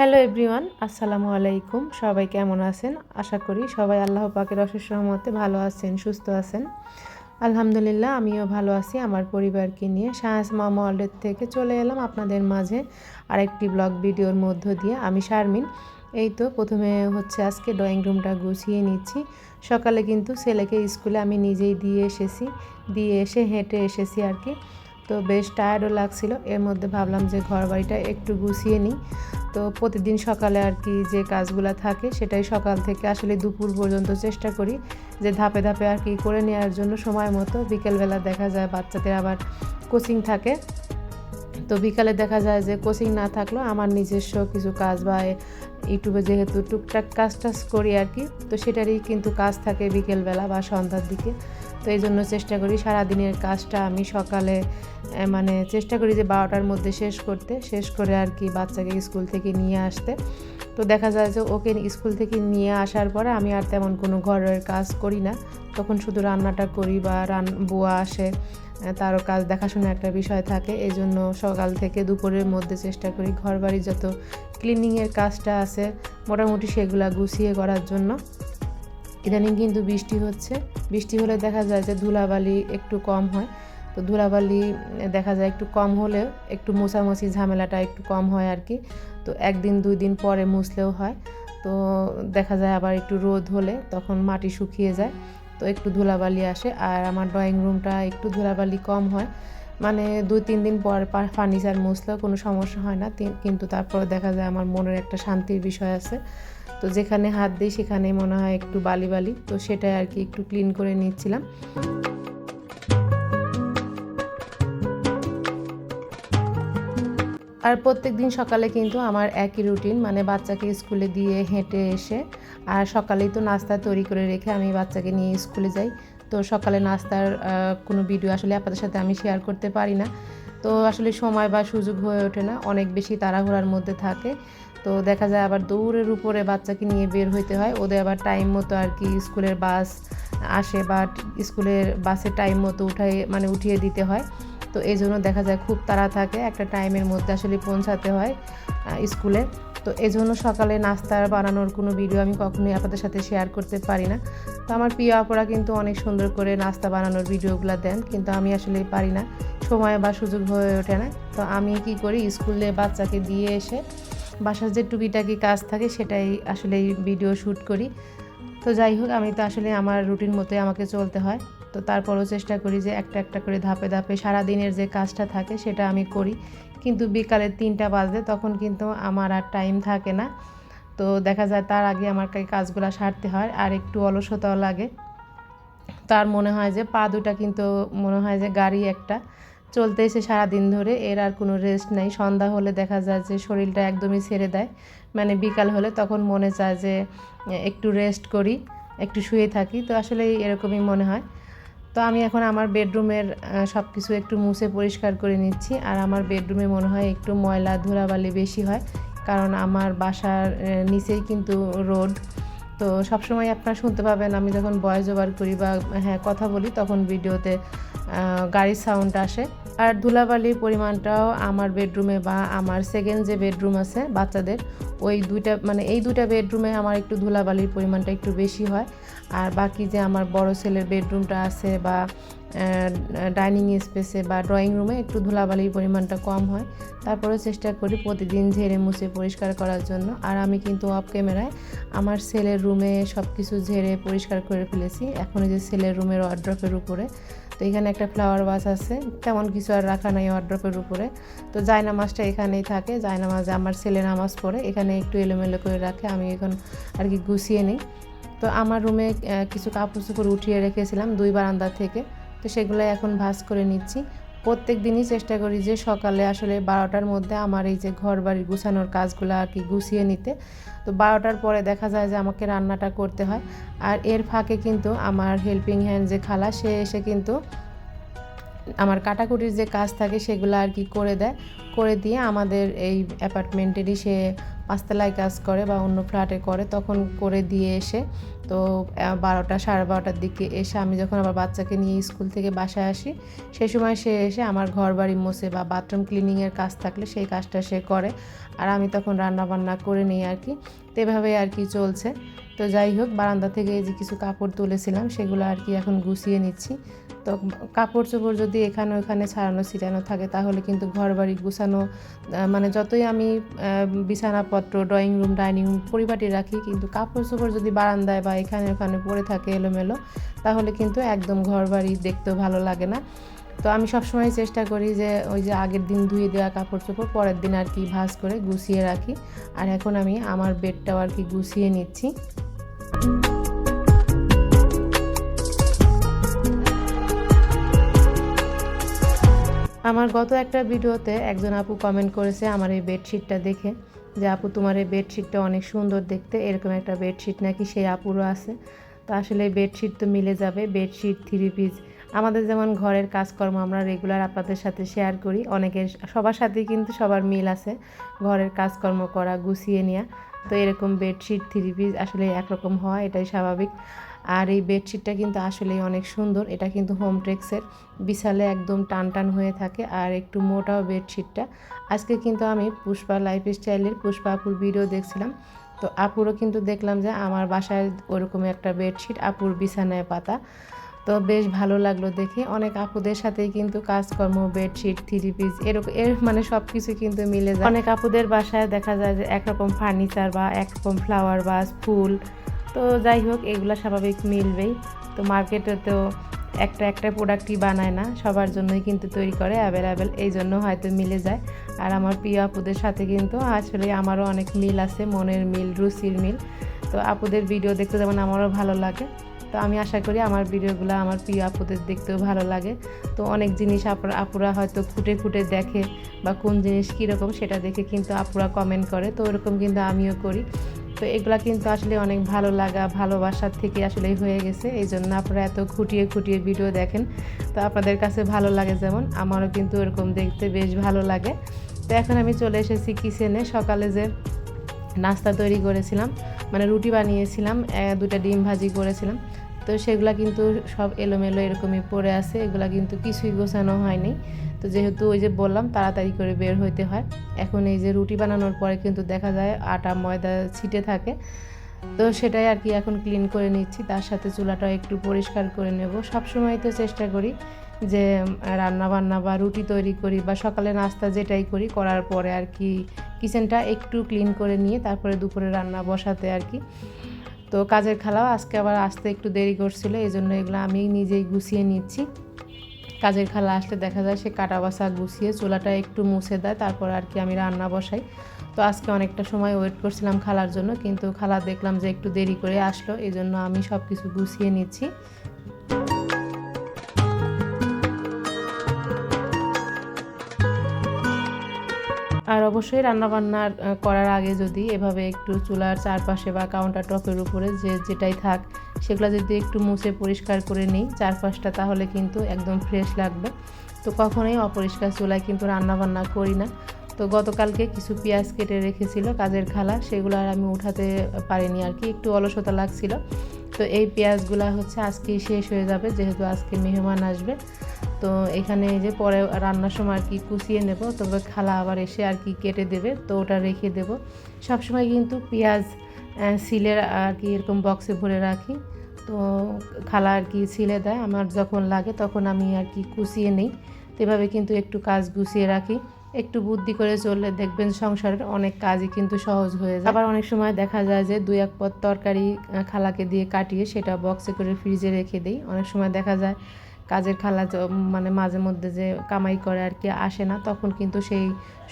Hello everyone, আসসালামু আলাইকুম। সবাই কেমন আছেন? আশা করি সবাই আল্লাহ পাকের অশেষ রহমতে ভালো আছেন, সুস্থ আছেন। আলহামদুলিল্লাহ, আমিও ভালো আছি। আমার পরিবারকে নিয়ে শাহাস মামা থেকে চলে এলাম আপনাদের মাঝে আরেকটি ব্লগ ভিডিওর মধ্য দিয়ে। আমি শারমিন। এই তো প্রথমে হচ্ছে আজকে ড্রয়িং রুমটা গুছিয়ে নিচ্ছি। সকালে কিন্তু ছেলেকে স্কুলে আমি নিজেই দিয়ে এসেছি, দিয়ে এসে হেঁটে এসেছি আর কি। তো বেশ টায়ার্ডও লাগছিল। এর মধ্যে ভাবলাম যে ঘর বাড়িটা একটু গুছিয়ে নিই। তো প্রতিদিন সকালে আর কি যে কাজগুলো থাকে, সেটাই সকাল থেকে আসলে দুপুর পর্যন্ত চেষ্টা করি যে ধাপে ধাপে আর কি করে নেওয়ার জন্য সময় মতো। বিকেলবেলা দেখা যায় বাচ্চাদের আবার কোচিং থাকে। তো বিকালে দেখা যায় যে কোচিং না থাকলেও আমার নিজস্ব কিছু কাজ বা ইউটিউবে যেহেতু টুকটাক কাজ টাজ করি আর কি, তো সেটারই কিন্তু কাজ থাকে বিকেলবেলা বা সন্ধ্যার দিকে। তো এই জন্য চেষ্টা করি সারাদিনের কাজটা আমি সকালে মানে চেষ্টা করি যে বারোটার মধ্যে শেষ করতে, শেষ করে আর কি বাচ্চাকে স্কুল থেকে নিয়ে আসতে। তো দেখা যায় যে ওকে স্কুল থেকে নিয়ে আসার পরে আমি আর তেমন কোনো ঘরের কাজ করি না। তখন শুধু রান্নাটা করি বা রান, বুয়া আসে তারও কাজ, দেখাশোনা একটা বিষয় থাকে। এই জন্য সকাল থেকে দুপুরের মধ্যে চেষ্টা করি ঘর বাড়ির যত ক্লিনিংয়ের কাজটা আছে, মোটামুটি সেগুলা গুছিয়ে করার জন্য। ইদানিং কিন্তু বৃষ্টি হচ্ছে। বৃষ্টি হলে দেখা যায় যে ধুলাবালি একটু কম হয়। তো ধুলাবালি দেখা যায় একটু কম হলেও একটু মোছামুছি ঝামেলাটা একটু কম হয় আর কি। তো একদিন, দুই দিন পরে মুছলেও হয়। তো দেখা যায় আবার একটু রোদ হলে তখন মাটি শুকিয়ে যায়। তো একটু ধুলাবালি আসে। আর আমার ড্রয়িং রুমটা একটু ধুলাবালি কম হয়। মানে দুই, তিন দিন পর ফার্নিচার মুছলেও কোনো সমস্যা হয় না। কিন্তু তারপরে দেখা যায় আমার মনের একটা শান্তির বিষয় আছে। তো যেখানে হাত দিই সেখানে মনে হয় একটু বালি বালি তো সেটাই আর কি একটু ক্লিন করে নিচ্ছিলাম। আর প্রত্যেক দিন সকালে কিন্তু আমার একই রুটিন মানে বাচ্চাকে স্কুলে দিয়ে হেঁটে এসে, আর সকালেই তো নাস্তা তৈরি করে রেখে আমি বাচ্চাকে নিয়ে স্কুলে যাই। তো সকালে নাস্তার কোনো ভিডিও আসলে আপনাদের সাথে আমি শেয়ার করতে পারি না। তো আসলে সময় বা সুযোগ হয়ে ওঠে না, অনেক বেশি তাড়াহুড়ার মধ্যে থাকে। তো দেখা যায় আবার দৌড়ের উপরে বাচ্চাকে নিয়ে বের হইতে হয়, ওদের আবার টাইম মতো আর কি স্কুলের বাস আসে বা স্কুলের বাসের টাইম মতো উঠাই মানে উঠিয়ে দিতে হয়। তো এই জন্য দেখা যায় খুব তাড়া থাকে, একটা টাইমের মধ্যে আসলে পৌঁছাতে হয় স্কুলে। তো এই জন্য সকালে নাস্তার বানানোর কোনো ভিডিও আমি কখনোই আপনাদের সাথে শেয়ার করতে পারি না। তো আমার প্রিয় অপরা কিন্তু অনেক সুন্দর করে নাস্তা বানানোর ভিডিওগুলো দেন, কিন্তু আমি আসলে পারি না। সময় বা সুযোগ হয়ে ওঠে না। তো আমি কি করি, স্কুলে বাচ্চাকে দিয়ে এসে বাসার যে টুকিটাকি কাজ থাকে সেটাই আসলে ভিডিও শ্যুট করি। তো যাই হোক, আমি তো আসলে আমার রুটিন মতোই আমাকে চলতে হয়। তো তারপরও চেষ্টা করি যে একটা একটা করে ধাপে ধাপে সারা দিনের যে কাজটা থাকে সেটা আমি করি। কিন্তু বিকালে তিনটা বাজে তখন কিন্তু আমার আর টাইম থাকে না। তো দেখা যায় তার আগে আমার কাজগুলো সারতে হয় আর একটু অলসতাও লাগে। তার মনে হয় যে পা দুটা কিন্তু মনে হয় যে গাড়ি একটা। চলতে এসে সারাদিন ধরে এর আর কোনো রেস্ট নেই। সন্ধ্যা হলে দেখা যায় যে শরীরটা একদমই ছেড়ে দেয়। মানে বিকাল হলে তখন মনে চায় যে একটু রেস্ট করি, একটু শুয়ে থাকি। তো আসলে এরকমই মনে হয়। তো আমি এখন আমার বেডরুমের সব কিছু একটু মুছে পরিষ্কার করে নিচ্ছি। আর আমার বেডরুমে মনে হয় একটু ময়লা ধুলাবালি বেশি হয়, কারণ আমার বাসার নিচেই কিন্তু রোড। তো সবসময় আপনারা শুনতে পাবেন, আমি যখন বয়েস ওভার করি বা হ্যাঁ কথা বলি, তখন ভিডিওতে গাড়ির সাউন্ড আসে। আর ধুলাবালির পরিমাণটাও আমার বেডরুমে বা আমার সেকেন্ড যে বেডরুম আছে বাচ্চাদের, ওই দুইটা মানে এই দুইটা বেডরুমে আমার একটু ধুলাবালির পরিমাণটা একটু বেশি হয়। আর বাকি যে আমার বড় ছেলের বেডরুমটা আছে বা ডাইনিং স্পেসে বা ড্রয়িং রুমে একটু ধুলাবালির পরিমাণটা কম হয়। তারপরে চেষ্টা করি প্রতিদিন ঝেড়ে মুছে পরিষ্কার করার জন্য। আর আমি কিন্তু অফ ক্যামেরায় আমার সেলের রুমে সব কিছু ঝেড়ে পরিষ্কার করে ফেলেছি। এখন যে সেলের রুমের ওয়ার্ড্রপের উপরে তো এখানে একটা ফ্লাওয়ার বাস আছে। তেমন কিছু আর রাখা নাই ওয়ার্ড্রপের উপরে। তো জায়নামাজটা এখানেই থাকে। জায়নামাজে আমার ছেলে নামাজ পড়ে। এখানে একটু এলোমেলো করে রাখে। আমি এখন আর কি গুছিয়ে নিই। তো আমার রুমে কিছু কাপড় চোপড় উঠিয়ে রেখেছিলাম দুই বারান্দা থেকে। তো সেগুলো এখন ভাস করে নিচ্ছি। প্রত্যেক দিনই চেষ্টা করি যে সকালে আসলে বারোটার মধ্যে আমার এই যে ঘর বাড়ি গুছানোর কাজগুলো আর কি গুছিয়ে নিতে। তো বারোটার পরে দেখা যায় যে আমাকে রান্নাটা করতে হয়। আর এর ফাঁকে কিন্তু আমার হেল্পিং হ্যান্ড যে খালা, সে এসে কিন্তু আমার কাটাকুটির যে কাজ থাকে সেগুলো আর কি করে দেয়। করে দিয়ে আমাদের এই অ্যাপার্টমেন্টেরই সে পাঁচতলায় কাজ করে বা অন্য ফ্ল্যাটে করে, তখন করে দিয়ে এসে তো বারোটা, সাড়ে বারোটার দিকে এসে আমি যখন আবার বাচ্চাকে নিয়ে স্কুল থেকে বাসায় আসি সেই সময় সে এসে আমার ঘর বাড়ি মোছে বা বাথরুম ক্লিনিংয়ের কাজ থাকলে সেই কাজটা সে করে। আর আমি তখন রান্না বান্না করে নিই আর কি। তো এভাবেই আর কি চলছে। তো যাই হোক, বারান্দা থেকে যে কিছু কাপড় তুলেছিলাম, সেগুলো আর কি এখন গুছিয়ে নিচ্ছি। তো কাপড় চোপড় যদি এখানে ওখানে ছাড়ানো, ছিটানো থাকে, তাহলে কিন্তু ঘর বাড়ি গুছানো মানে যতই আমি বিছানাপত্র ড্রয়িং রুম ডাইনিং রুম পরিপাটি রাখি, কিন্তু কাপড় চোপড় যদি বারান্দায় বা এখানে ওখানে পড়ে থাকে এলোমেলো, তাহলে কিন্তু একদম ঘর বাড়ি দেখতেও ভালো লাগে না। তো আমি সবসময় চেষ্টা করি যে, ওই যে আগের দিন ধুয়ে দেওয়া কাপড় চোপড় পরের দিন আর কি ভাঁজ করে গুছিয়ে রাখি। আর এখন আমি আমার বেডটাও আর কি গুছিয়ে নিচ্ছি। আমার গত একটা ভিডিওতে একজন আপু কমেন্ট করেছে আমার এই বেডশিটটা দেখে যে, আপু, তোমার এই বেডশিটটা অনেক সুন্দর দেখতে। এরকম একটা বেডশিট নাকি সেই আপুরও আছে। তো আসলে বেডশিট তো মিলে যাবে। বেডশিট থ্রি পিস আমাদের যেমন ঘরের কাজকর্ম আমরা রেগুলার আপনাদের সাথে শেয়ার করি। অনেকের সবার সাথেই কিন্তু সবার মিল আছে ঘরের কাজকর্ম করা, গুছিয়ে নেওয়া তো এরকম বেডশিট থ্রি পিস আসলে একরকম হয়, এটাই স্বাভাবিক। আর এই বেডশিটটা কিন্তু আসলেই অনেক সুন্দর। এটা কিন্তু হোম ট্রেক্সের বিশালে একদম টান টান হয়ে থাকে আর একটু মোটাও বেডশিটটা। আজকে কিন্তু আমি পুষ্পা লাইফ স্টাইলের পুষ্পা আপুর ভিডিও দেখছিলাম। তো আপুরও কিন্তু দেখলাম যে আমার বাসায় ওরকম একটা বেডশিট, আপুর বিছানায় পাতা। তো বেশ ভালো লাগল দেখে। অনেক আপুদের সাথেই কিন্তু কাজকর্ম, বেডশিট থ্রি পিস এরকম, এর মানে সব কিছু কিন্তু মিলে যায়। অনেক আপুদের বাসায় দেখা যায় যে একরকম ফার্নিচার বা একরকম ফ্লাওয়ার বাস ফুল তো যাই হোক, এগুলো স্বাভাবিক মিলবেই। তো মার্কেটে তো একটা একটা প্রোডাক্টই বানায় না, সবার জন্যই কিন্তু তৈরি করে, অ্যাভেলেবেল, এই জন্য হয়তো মিলে যায়। আর আমার প্রিয় আপুদের সাথে কিন্তু আসলে আমারও অনেক মিল আছে, মনের মিল, রুচির মিল। তো আপুদের ভিডিও দেখতে যেমন আমারও ভালো লাগে। তো আমি আশা করি আমার ভিডিওগুলো আমার প্রিয় আপুদের দেখতেও ভালো লাগে। তো অনেক জিনিস আপুরা আপুরা হয়তো খুঁটে খুঁটে দেখে বা কোন জিনিস কীরকম সেটা দেখে কিন্তু আপুরা কমেন্ট করে। তো ওরকম কিন্তু আমিও করি। তো এগুলা কিন্তু আসলে অনেক ভালো লাগা, ভালোবাসার থেকে আসলে হয়ে গেছে। এই জন্য আপনারা এত খুঁটিয়ে খুঁটিয়ে ভিডিও দেখেন। তো আপনাদের কাছে ভালো লাগে যেমন, আমারও কিন্তু এরকম দেখতে বেশ ভালো লাগে। তো এখন আমি চলে এসেছি কিচেনে সকালে যে নাস্তা তৈরি করেছিলাম মানে রুটি বানিয়েছিলাম দুটা ডিম ভাজি করেছিলাম। তো সেগুলা কিন্তু সব এলোমেলো এরকমই পড়ে আছে। এগুলা কিন্তু কিছুই গোছানো হয়নি। তো যেহেতু ওই যে বললাম, তাড়াতাড়ি করে বের হইতে হয়। এখন এই যে রুটি বানানোর পরে কিন্তু দেখা যায় আটা, ময়দা ছিটে থাকে। তো সেটাই আর কি এখন ক্লিন করে নিচ্ছি। তার সাথে চুলাটাও একটু পরিষ্কার করে নেব। সবসময় তো চেষ্টা করি যে রান্না বান্না বা রুটি তৈরি করি বা সকালে নাস্তা যেটাই করি, করার পরে আর কি কিচেনটা একটু ক্লিন করে নিয়ে তারপরে দুপুরে রান্না বসাতে আর কি। তো কাজের খালাও আজকে আবার আসতে একটু দেরি করছিল, এই জন্য এগুলো আমি নিজেই গুছিয়ে নিচ্ছি। কাজের খালা আসলে দেখা যায় সে কাটা বাসা গুছিয়ে চুলাটা একটু মুছে দেয়, তারপর আর কি আমি রান্না বসাই। তো আজকে অনেকটা সময় ওয়েট করছিলাম খালার জন্য, কিন্তু খালা দেখলাম যে একটু দেরি করে আসলো এই জন্য আমি সব কিছু গুছিয়ে নিচ্ছি। আর অবশ্যই রান্নাবান্নার আহ, করার আগে যদি এভাবে একটু চুলার চারপাশে বা কাউন্টার টপের উপরে যে যেটাই থাক সেগুলো যদি একটু মুছে পরিষ্কার করে নিই চারপাশটা তাহলে কিন্তু একদম ফ্রেশ লাগবে। তো কখনোই অপরিষ্কার চুলায় কিন্তু রান্নাবান্না করি না। তো গতকালকে কিছু পেঁয়াজ কেটে রেখেছিল কাজের খালা সেগুলো আর আমি উঠাতে পারিনি আর কি একটু অলসতা লাগছিল। তো এই পেঁয়াজগুলো হচ্ছে আজকেই শেষ হয়ে যাবে, যেহেতু আজকে মেহমান আসবে। তো এখানে এই যে পরে রান্নার সময় আর কি কুচিয়ে নেব, তবে খালা আবার এসে আর কি কেটে দেবে, তো ওটা রেখে দেব। সবসময় কিন্তু পেঁয়াজ সিলের আর কি এরকম বক্সে ভরে রাখি। তো খালা আর কি সিলে দেয়, আমার যখন লাগে তখন আমি আর কি কুচিয়ে নেই। তো এভাবে কিন্তু একটু কাজ গুছিয়ে রাখি। একটু বুদ্ধি করে চললে দেখবেন সংসারের অনেক কাজই কিন্তু সহজ হয়ে যায়। আবার অনেক সময় দেখা যায় যে দুই এক পদ তরকারি খালাকে দিয়ে কাটিয়ে সেটা বক্সে করে ফ্রিজে রেখে দিই। অনেক সময় দেখা যায় কাজের খালা মানে মাঝে মধ্যে যে কামাই করে আর কি আসে না, তখন কিন্তু সেই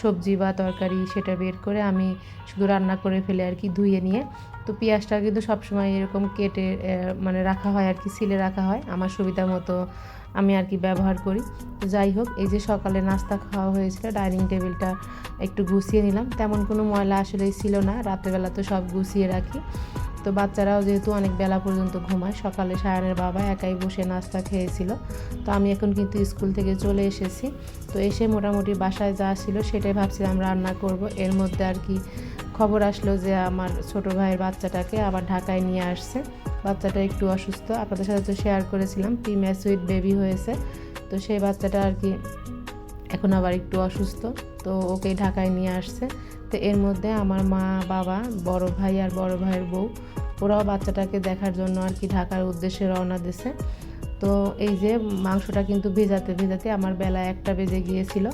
সবজি বা তরকারি সেটা বের করে আমি শুধু রান্না করে ফেলে আর কি ধুয়ে নিয়ে। তো পেঁয়াজটা কিন্তু সবসময় এরকম কেটে মানে রাখা হয় আর কি, সিলে রাখা হয়। আমার সুবিধা মতো আমি আর কি ব্যবহার করি। তো যাই হোক, এই যে সকালে নাস্তা খাওয়া হয়েছিল, ডাইনিং টেবিলটা একটু গুছিয়ে নিলাম। তেমন কোনো ময়লা আসলেই ছিল না, রাতেরবেলা তো সব গুছিয়ে রাখি। তো বাচ্চারাও যেহেতু অনেক বেলা পর্যন্ত ঘুমায়, সকালে সায়ানের বাবা একাই বসে নাস্তা খেয়েছিল। তো আমি এখন কিন্তু স্কুল থেকে চলে এসেছি। তো এসে মোটামুটি বাসায় যা ছিল সেটাই ভাবছিলাম রান্না করব। এর মধ্যে আর কি খবর আসলো যে আমার ছোট ভাইয়ের বাচ্চাটাকে আবার ঢাকায় নিয়ে আসছে। বাচ্চাটা একটু অসুস্থ। আপনাদের সাথে তো শেয়ার করেছিলাম প্রিমিয়ার সুইট বেবি হয়েছে। তো সেই বাচ্চাটা আর কি এখন আবার একটু অসুস্থ। তো ওকে ঢাকায় নিয়ে আসছে। তো এর মধ্যে আমার মা, বাবা, বড় ভাই আর বড় ভাইয়ের বউ, ওরাও বাচ্চাটাকে দেখার জন্য আর কি ঢাকার উদ্দেশ্যে রওনা দিছে। তো এই যে মাংসটা কিন্তু ভেজাতে ভেজাতে আমার বেলা একটা বেজে গিয়েছিল।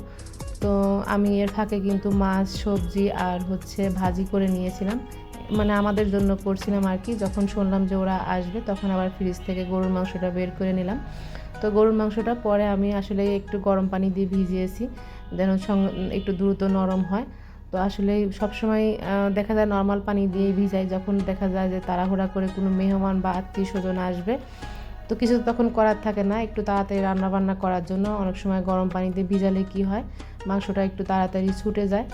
তো আমি এর ফাঁকে কিন্তু মাছ, সবজি আর হচ্ছে ভাজি করে নিয়েছিলাম। মানে আমাদের জন্য করছিলাম আর কি। যখন শুনলাম যে ওরা আসবে, তখন আবার ফ্রিজ থেকে গরুর মাংসটা বের করে নিলাম। তো গরুর মাংসটা পরে আমি আসলে একটু গরম পানি দিয়ে ভিজিয়েছি, যেন একটু দ্রুত নরম হয়। তো আসলে সবসময় দেখা যায় নর্মাল পানি দিয়ে ভিজাই। যখন দেখা যায় যে তাড়াহুড়া করে কোনো মেহমান বা আত্মীয় স্বজন আসবে তো কিছু তো তখন করার থাকে না, একটু তাড়াতাড়ি রান্না বান্না করার জন্য। অনেক সময় গরম পানিতে ভিজালে কি হয়, মাংসটা একটু তাড়াতাড়ি ছুটে যায়।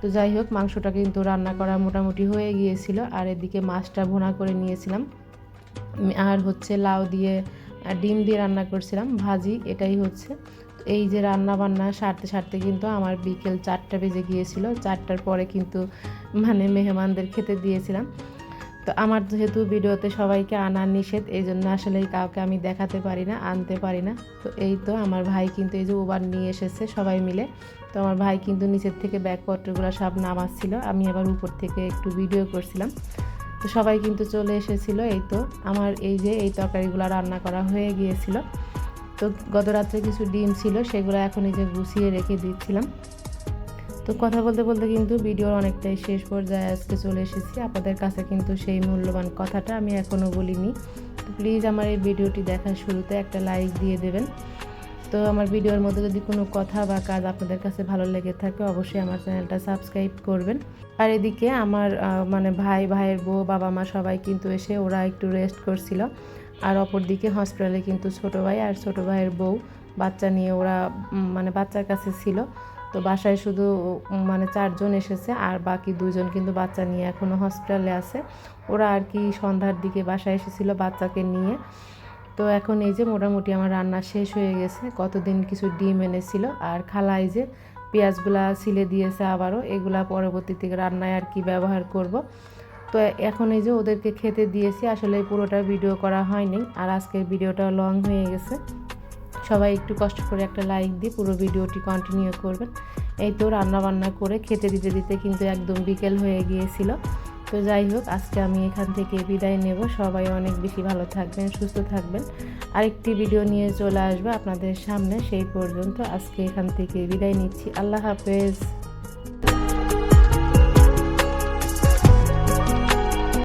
তো যাই হোক, মাংসটা কিন্তু রান্না করা মোটামুটি হয়ে গিয়েছিল। আর এদিকে মাছটা ভোনা করে নিয়েছিলাম। আর হচ্ছে লাউ দিয়ে ডিম দিয়ে রান্না করছিলাম, ভাজি, এটাই হচ্ছে। এই যে রান্না বান্না সারতে সারতে কিন্তু আমার বিকেল চারটা বেজে গিয়েছিল। চারটার পরে কিন্তু মানে মেহমানদের খেতে দিয়েছিলাম। তো আমার যেহেতু ভিডিওতে সবাইকে আনার নিষেধ, এই জন্য আসলে কাউকে আমি দেখাতে পারি না, আনতে পারি না। তো এই তো আমার ভাই কিন্তু এই যে ওবার নিয়ে এসেছে সবাই মিলে। তো আমার ভাই কিন্তু নিচের থেকে ব্যাগপত্রগুলো সব নামাচ্ছিল। আমি আবার উপর থেকে একটু ভিডিও করছিলাম। তো সবাই কিন্তু চলে এসেছিল, এই তো আমার এই যে এই তরকারিগুলো রান্না করা হয়ে গিয়েছিল। তো গত রাত্রে কিছু ডিম ছিল, সেগুলো এখন এই যে গুছিয়ে রেখে দিচ্ছিলাম। তো কথা বলতে বলতে কিন্তু ভিডিওর অনেকটাই শেষ পর্যায়ে আজকে চলে এসেছি। আপনাদের কাছে কিন্তু সেই মূল্যবান কথাটা আমি এখনও বলিনি। তো প্লিজ আমার এই ভিডিওটি দেখার শুরুতে একটা লাইক দিয়ে দেবেন। তো আমার ভিডিওর মধ্যে যদি কোনো কথা বা কাজ আপনাদের কাছে ভালো লেগে থাকে, অবশ্যই আমার চ্যানেলটা সাবস্ক্রাইব করবেন। আর এদিকে আমার মানে ভাই, ভাইয়ের বউ, বাবা, মা সবাই কিন্তু এসে ওরা একটু রেস্ট করছিল। আর অপরদিকে হসপিটালে কিন্তু ছোট ভাই আর ছোট ভাইয়ের বউ, বাচ্চা নিয়ে ওরা মানে বাচ্চার কাছে ছিল। তো বাসায় শুধু মানে চারজন এসেছে আর বাকি দুজন কিন্তু বাচ্চা নিয়ে এখনও হসপিটালে আছে। ওরা আর কি সন্ধ্যার দিকে বাসায় এসেছিল বাচ্চাকে নিয়ে। তো এখন এই যে মোটামুটি আমার রান্না শেষ হয়ে গেছে। কতদিন কিছু ডিম এনেছিল আর খালা এই যে পেঁয়াজগুলা ছিলে দিয়েছে আবারও, এগুলা পরবর্তীতে রান্নায় আর কি ব্যবহার করব। তো এখন এই যে ওদেরকে খেতে দিয়েছি, আসলে পুরোটা ভিডিও করা হয়নি আর আজকের ভিডিওটা লং হয়ে গেছে। সবাই একটু কষ্ট করে একটা লাইক দিয়ে পুরো ভিডিওটি কন্টিনিউ করবেন। এই তো রান্না বান্না করে খেতে দিতে দিতে কিন্তু একদম বিকেল হয়ে গিয়েছিল। তো যাই হোক, আজকে আমি এখান থেকে বিদায় নেব। সবাই অনেক বেশি ভালো থাকবেন, সুস্থ থাকবেন। আরেকটি ভিডিও নিয়ে চলে আসব আপনাদের সামনে। সেই পর্যন্ত আজকে এখান থেকে বিদায় নিচ্ছি। আল্লাহ হাফেজ।